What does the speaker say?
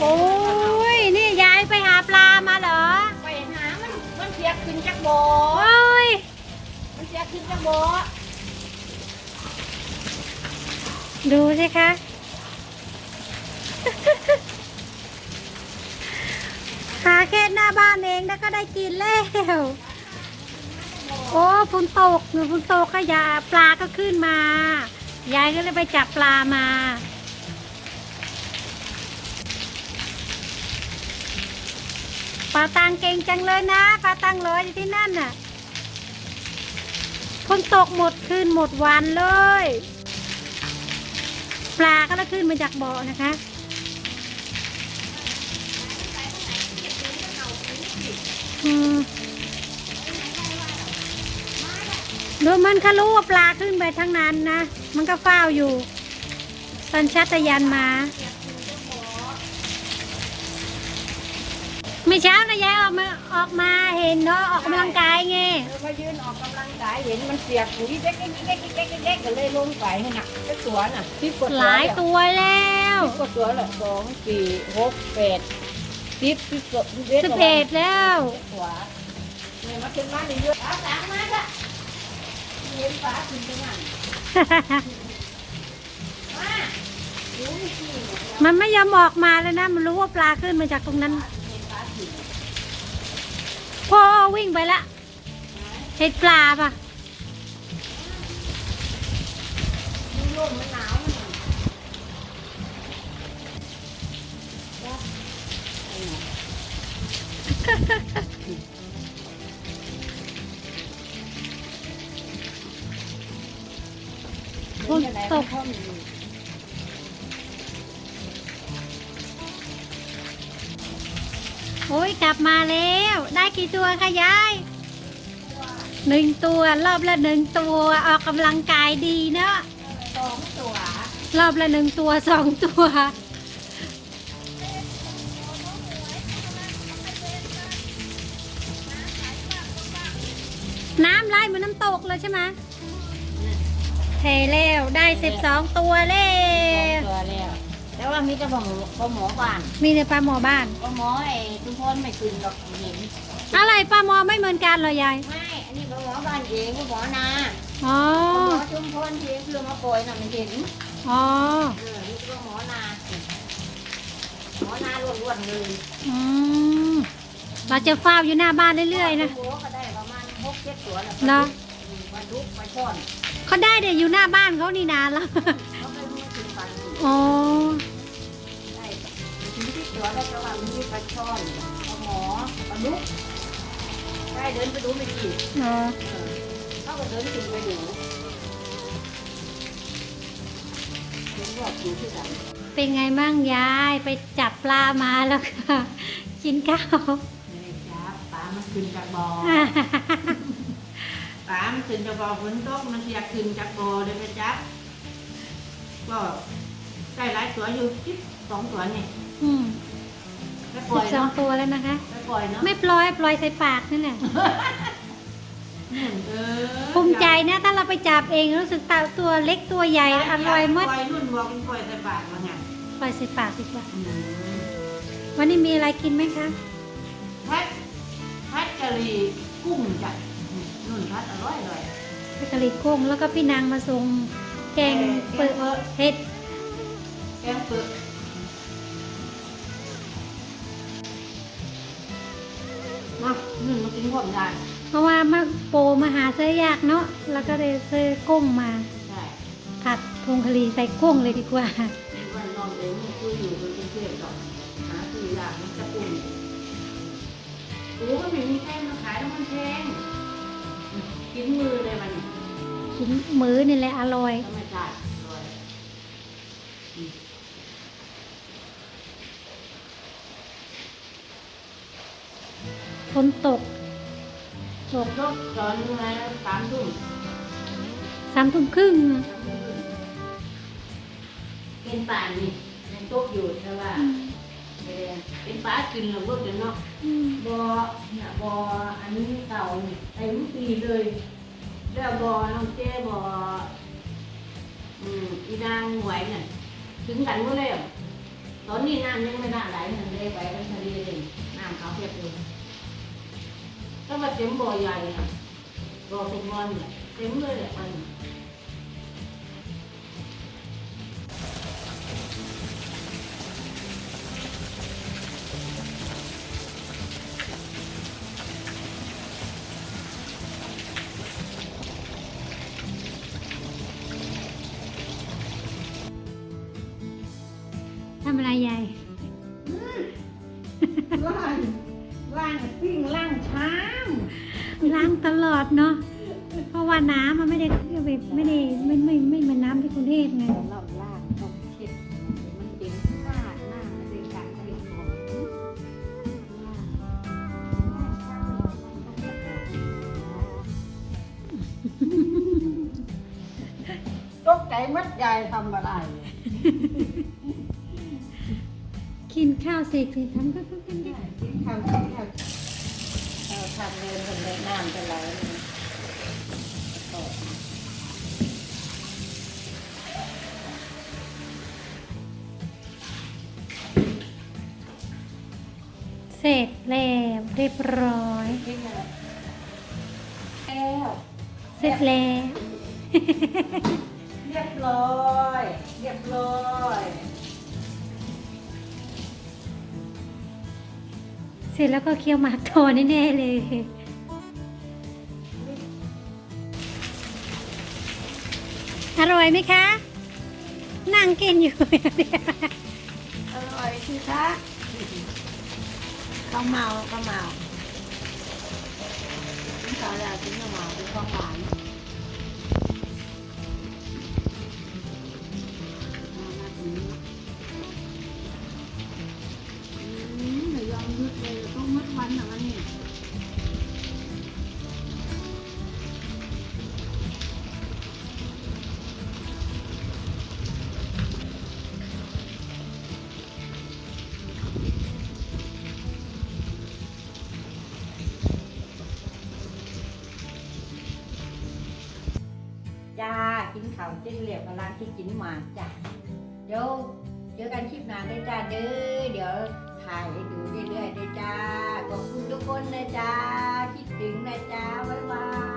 โอ้ย นี่ยายไปหาปลามาเหรอ ไปหา มันมันเสียขึ้นจากบ่อโอ้ย มันเสียขึ้นจากบ่อดูสิคะ หาแค่หน้าบ้านเองแล้วก็ได้กินแล้ว โอ้ฝนตกหนูฝนตกก็ยาปลาก็ขึ้นมา ยายก็เลยไปจับปลามา ปลาตังเก่งจังเลยนะปลาตังลอยอยู่ที่นั่นน่ะฝนตกหมดคืนหมดวันเลย ปลาก็เลยขึ้นมาจากบ่อนะคะดูมันก็รู้ว่าปลาขึ้นไปทั้งนั้นนะ มันก็เฝ้าอยู่ สัญชาตญาณมา ไม่เช้านะยายออกมาออกมาเห็นเนาะออกกำลังกายไงเออมายืนออกกำลังกายเห็นมันเสียปุ๋ยเด็กๆเด็กๆเด็กๆเด็กๆก็เลยลงไปให้หนักก็ตัวน่ะที่กดหลายตัวแล้วที่กดตัวละสองสี่หกแปดสิบสิบกดสิบเอ็ดแล้วขวาเนี่ยมาถึงมาเรื่อยๆปลาสามมาจ้ะเห็นปลาขึ้นไปนั่นมันไม่ยอมออกมาแล้วนะ มันรู้ว่าปลาขึ้นมาจากตรงนั้น พ่อวิ่งไปละเห็ดปลาปะฝนตก อ้ยกลับมาแล้ว ได้กี่ตัวคะยายหนึ่งตัวรอบละหนึ่งตัวออกกำลังกายดีเนาะสองตัว รอบละหนึ่งตัวสองตัว น้ำไหลเหมือนน้ำตกเลยใช่ไหมเทแล้วได้สิบสองตัวแล้สองวตัวแล้ว แต่ว่ามีแต่ปลาหมอปลาหมอบ้านมีแต่ปลาหมอบ้าน ปลาหมอไอ้ทุกคนไม่ขึ้นหรอกเห็นอะไรปลาหมอไม่เหมือนกันเหรอยาย ไม่อันนี้ปลาหมอบ้านเองปลาหมอนาอ๋อ ปลาหมอชุมพรที่คือมาปล่อยน่ะมันเห็นอ๋อ เออนี่ปลาหมอนาหมอนาล้วนๆเลยอืมเราจะเฝ้าอยู่หน้าบ้านเรื่อยๆนะ ปลาหมอก็ได้ประมาณหกเจ็ดตัวแล้วเนาะปลาดุกปลาช่อนเขาได้เดี๋ยวอยู่หน้าบ้านเขานี่นานแล้ว เขาไม่รู้ถึงปลาดุกอ๋อได้ มีที่ตัวได้แต่ว่ามีปลาช่อนปลาหมอปลาดุกได้เดินไปดูไม่กี่อ๋อเข้าก็เดินถึงไปดูเห็นบอกอยู่ที่ไหนเป็นไงบ้างยายไปจับปลามาแล้วค่ะกินข้าวนี่จ้าปลามันขึ้นจากบ่อปลามันขึ้นจากบ่อฝนตกมันอยากขึ้นจากบ่อเลยนะจ๊ะก็ได้หลายตัวอยู่จิ๊บสองตัวนี่ อืมไปปล่สิอบยสองเนาะตัวแล้วนะคะไปปล่อยเนาะไม่ปล่อยปล่อยใส่ปากนั่นแหละ เออภูมิใจนะ ถ้าเราไปจับเองรู้สึกตาตัวเล็กตัวใหญ่อร่อยหมดปล่อยรุ่นบอกปล่อยใส่ปากมาไงปล่อยใส่ปากดีกว่า อืมวันนี้มีอะไรกินไหมคะพัดพัดกะหรี่กุ้งจ้ะอืมนุ่นพัดอร่อยอร่อยกะหรี่กุ้งแล้วก็พี่นางมาส่งแกงเปิดเห็ดแกงเปลือก มาหนึ่งมากินพร้อมกันเพราะว่ามาโปรมาหาซื้อยากเนาะแล้วก็เลยซื้อกุ้งมา ใช่ผัดพงคลีใส่กุ้งเลยดีกว่า วันนอนเองคุยอยู่บนเพื่อนๆก่อนหาซื้ออยางมันจะปุ่นโอ้ก็ไม่มีแป้งมาขายแล้วมันแพงอืมกินมือเลยมันกินมื้อนี่แหละอร่อย ธรรมชาติอร่อยอืม ฝนตก ตกรถตอนนี้นะสามทุ่มสามทุ่มครึ่งเป็นป่านนี่ยังตกอยู่ใช่ป่ะเออเป็นป่ากินหรือว่าเดี๋ยวเนาะอืมบอเนี่ยบออันนี้เก่านี่เต็มปีเลยแล้วบอน้องเจ้บออืมอีนางหวยน่ะถึงกันหมดแล้วตอนนี้น้ำยังไม่น่าไหลมันเลยไปมันทะเลเลยน้ำเขาเพียบเลย ถ้ามาเต็มบ่อใหญ่อะบ่อเป็นมอนเนี่ยเต็มเลยแหละมันทำอะไรยายล่าง ล่างปิ้งล่างช้างล้างตลอดเนาะ เพราะว่าน้ำมันไม่ได้แบบไม่ได้ไม่ไม่ไม่เหมือนน้ำที่กรุงเทพไง เราล่างต้องเช็ดมันเป็นผ้าหน้ามันเป็นการผลิตของล่างล่างช้างเราต้องสะอาดตกใจมัดยายทำอะไร กินข้าวเสร็จทำก็ก็กันได้ ทำ ที่ทำเราทำเดินทำเดินน้ำจะไหลเลยตกเสร็จแล้วเรียบร้อยนี่ไงแล้วเสร็จแล้ว เรียบร้อย เสร็จแล้วก็เคี่ยวหมากโทแน่ๆเลย อร่อยไหมคะ นั่งกินอยู่อร่อยสิคะข้าวเมาข้าวเมาข้าวแล้วกินข้าวเมากินข้าวหวาน กินข้าจิ้นเหลียบกำลังที่กินหมาจ้ะเดี๋ยวเจอกันคลิปหน้าด้วยจ้าเด้อเดี๋ยวถ่ายให้ดูเรื่อยๆด้วยจ้าขอบคุณทุกคนนะจ้าคิดถึงนะจ้าบ๊ายบาย